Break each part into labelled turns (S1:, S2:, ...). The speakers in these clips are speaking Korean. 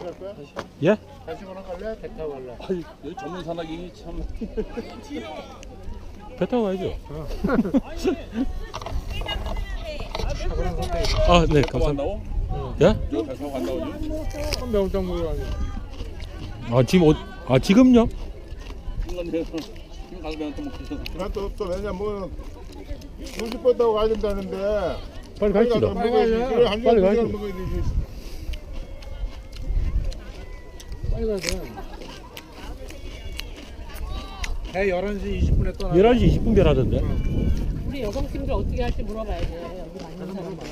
S1: 할 거야?
S2: 예?
S1: 다시 거나 갈래? 배 타고 갈래?
S3: 아이, 여기 전문 산악이 참.
S2: 배 타고 가야죠. 아, 네,
S3: 타고
S2: 감사합니다.
S3: 간다고?
S2: 예?
S3: 저배 타고 간다고 지금?
S1: 매운탕 먹으러 가냐?
S2: 아, 지금, 어, 아, 지금요?
S3: 지금 가서 배한테 먹겠어.
S1: 난또 없어. 왜냐면 눈치 뻗다고 가야 된다는데.
S2: 빨리 가시죠.
S1: 먹어야지. 그래 한
S2: 빨리
S1: 시간 두
S2: 가시죠.
S1: 먹어야 되지. 빨리 가야 돼. 해 11시 20분에 떠나.
S2: 11시 20분 배라던데.
S4: 우리 여성팀들 어떻게 할지 물어봐야 돼. 여기 많은 사람 많아.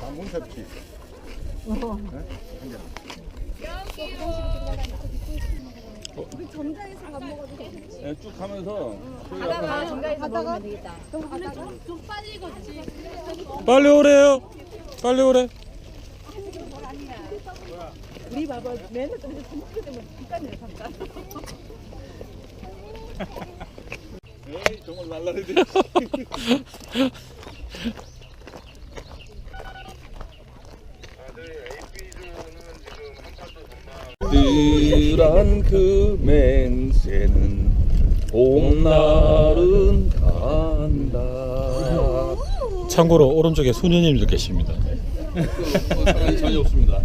S1: 방문 섭지.
S3: 예, 쭉 가면서
S5: 가다가
S2: 빨리 오래요. 빨리 오래.
S4: 우리 봐봐. 맨날 저기서 주먹게 되면 잠깐이야, 잠깐.
S3: 에이 정말 날라리네. 뜰한 그 맹세는 봄날은 간다.
S2: 참고로 오른쪽에 수녀님도 계십니다.
S3: 사람이 전혀 없습니다.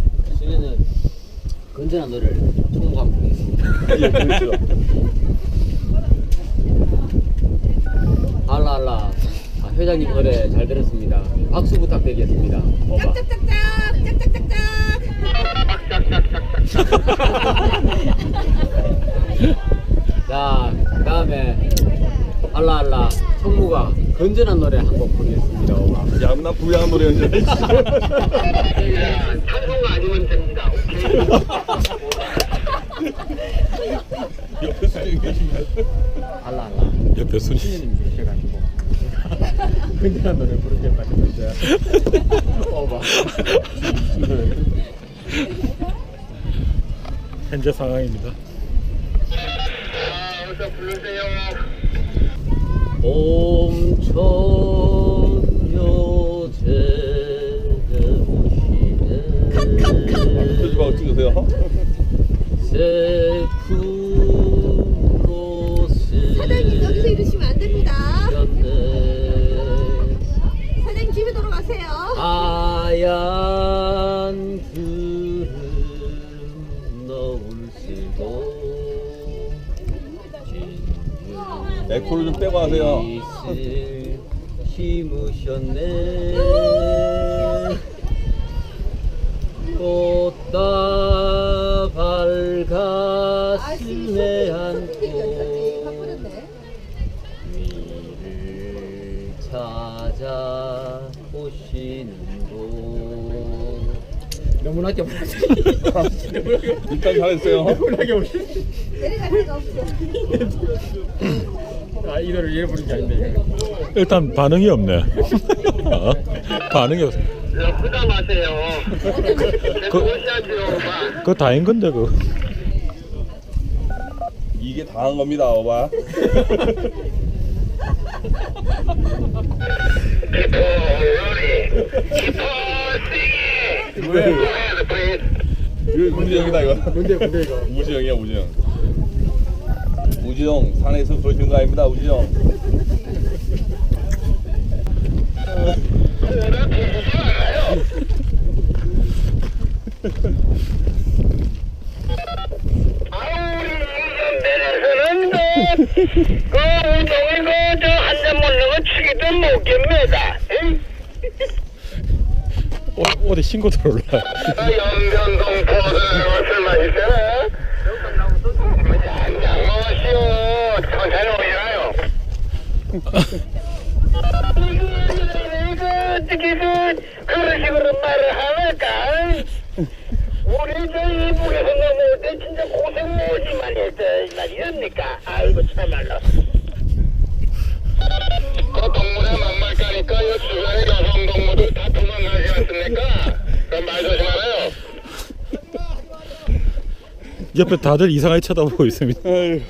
S6: 노래를 총무감 부르겠습니다.
S3: 예, 그렇죠.
S6: 알라 알라. 아, 회장님 노래 잘 들었습니다. 박수 부탁드리겠습니다. 어바. 자, 그다음에 알라 알라 총무가 건전한 노래 한 곡 부르겠습니다. 어바.
S3: 야나 부양한 노래였냐? 옆에 수정이 계십니다.
S6: 알라 알라.
S2: 옆에.
S6: 수녀님 계셔가지고 건전한 노래 부르겠다는 거죠. 어바.
S2: 현재 상황입니다.
S6: 봄천 하얀 구름 너울 쓰고
S3: 에코를 좀 빼고 하세요.
S6: 심으셨네 너무나게 못하지
S3: 일단 잘했어요.
S5: 내려갈 데가 없어.
S6: 아 이 노래를 이래 부른 게 아닌데
S2: 일단 반응이 없네. 어? 반응이 없어.
S7: 부담 마세요.
S2: 그. 그거 다인 건데, 그.
S3: 이게 당한 겁니다, 어바. 왜? 이거 우지영이다 이거.
S6: 뭔데 뭔데 이거
S3: 우지영이야 우지영. 우지영 산에서 그러시는 거 아닙니다, 우지영.
S7: 그, 그 운동을 그, 저, 한잔 먹는 거 치기도 못 깁니다. 응?
S2: 어, 어디 신고 들어올라.
S7: 그 연변동 마시잖아. 한잔 먹으시오. 천천히 오시나요?
S2: 옆에 다들 이상하게 쳐다보고 있습니다.
S7: 아유.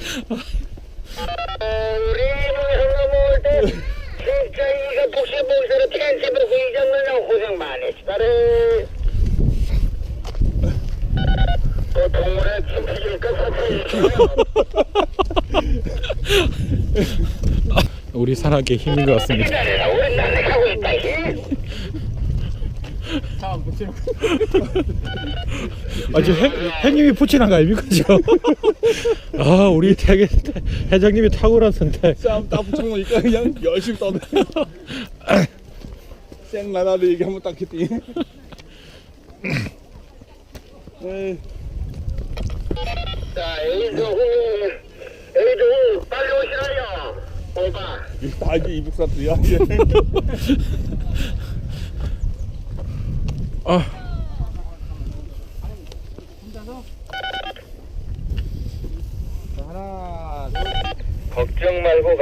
S2: 우리 산악의 힘인 것 같습니다. 아, 지금 해, 해님이 붙이는 거 아닙니까, 지금? 아, 우리 대게, 회장님이 탁월한 선택.
S3: 쌈딱 붙여놓으니까 그냥 열심히 떠네. 생나나를 얘기하면 딱 했더니.
S7: 자 에이조후 에이조후 빨리 오시라요
S3: 이거 다 이제 이북사들이야.
S2: 아,
S7: 걱정 말고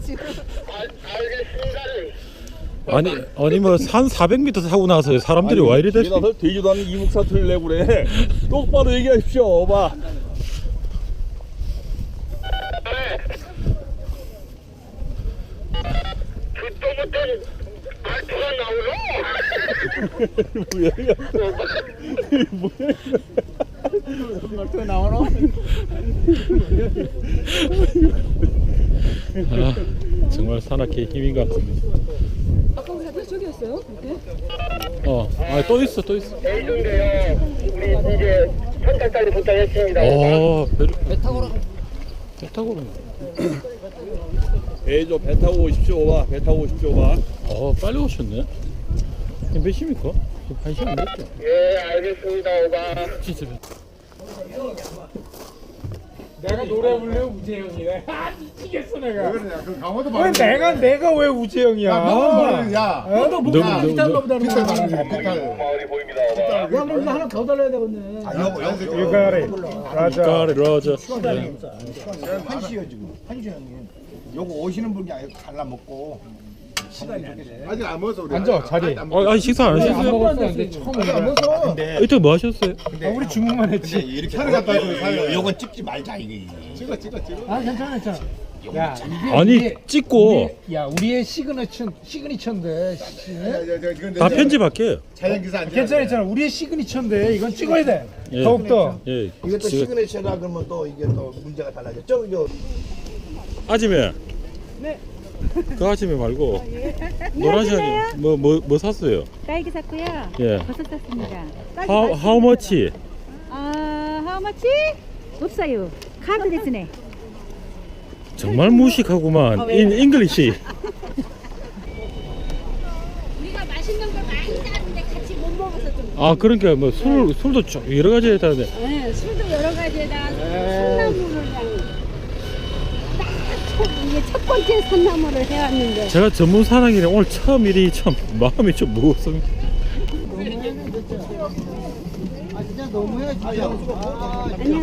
S5: 지금.
S7: 알, 알겠습니다
S2: 아니, 아니, 뭐, 산 400m 타고 나서 사람들이 와 이리 됐어.
S3: 나서 되지도 않는 이북 사투리를 내고 그래. 똑바로 얘기하십시오, 오바.
S7: 못한 말투가 나오노
S3: 뭐야, 이거. 뭐야, 이거.
S2: 아, 정말 산악의 힘인 것 같습니다. 어, 아, 또 있어, 또 있어.
S7: 에이조인데요 우리 이제 선착단이 도착했습니다
S2: 어, 배, 배 타고 라. 배 타고 라.
S3: 배, 저, 배 타고 오십시오, 오바. 배 타고 오십시오, 오바.
S2: 어, 빨리 오셨네. 몇 시입니까? 한 시간 됐죠?
S7: 예 알겠습니다 오바
S2: 진짜.
S8: 내가 노래 부르면 우재형이래. 아 미치겠어 내가.
S1: 그러냐 그 강호도
S8: 왜 내가 내가 왜 우재형이야?
S1: 야
S8: 너도 비싼 는
S1: 거는 비싼
S7: 마을이 보입니다 오바
S8: 야, 그럼 나 하나 더 달라야 되겠네.
S1: 요거 요거
S8: 유가리, 라자.
S2: 가리 로저.
S9: 한시요 지금 한시 형님 요거 오시는 분이 아예 갈라 먹고 시간이 안 돼.
S1: 아직 안 먹었어 우리
S8: 앉아, 자리.
S2: 어, 아니 식사 안
S8: 안
S2: 하셨어요?
S8: 먹었어, 근데 처음
S1: 아직 안. 먹었어
S9: 근데
S2: 이때 뭐 하셨어요?
S8: 아, 우리 주문만 했지.
S9: 이렇게
S1: 산에 갔다 와서 산에
S9: 요- 요건 찍지 말자 이게.
S1: 찍어 찍어 찍어
S8: 아 괜찮아, 괜찮아. 야, 이게
S2: 아니
S8: 우리의-
S2: 찍고
S8: 우리의- 야, 우리의 시그니처 시그니처인데. 씨.
S2: 다 편집할게요.
S1: 자연 기사 안
S8: 괜찮아, 괜찮아. 우리의 시그니처인데 이건 찍어야 돼.
S2: 예.
S8: 더욱더.
S2: 예.
S9: 이것도
S2: 지금
S9: 시그니처라 그러면 또 이게 또 문제가 달라졌죠. 요
S2: 아침에. 네. 그 아침에 말고 노란색 뭐뭐 뭐 샀어요?
S10: 딸기 샀고요.
S2: 예.
S10: 버섯 샀습니다.
S2: How how much?
S10: 아, how much? 없어요. 카드 됐네.
S2: 정말 무식하구만. In English.
S5: 우리가 맛있는 걸 많이 짜는데 같이 못 먹어서 좀.
S2: 아 그러니까 뭐 술 술도 좀 여러 가지 했다는데.
S5: 네, 술도 여러 가지에다 딱 첫, 이게 첫 번째 산나물을 해왔는데
S2: 제가 전문 사랑이래 오늘 처음 일이 참 마음이 좀 무겁습니다.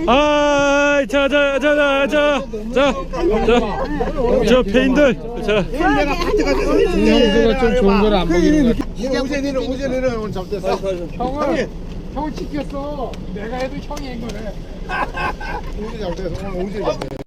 S2: 아, 자, 자, 자, 자, 자, 자, 자, 저 페인들, 자,
S8: 형수가 좀 좋은 걸안 먹이는 거야.
S1: 우재니는 우재니는 오늘 잡됐어
S8: 형은 형은 찍혔어. 내가 해도 형이 한 거네.
S1: 우재 잡됐어 오늘 잡됐어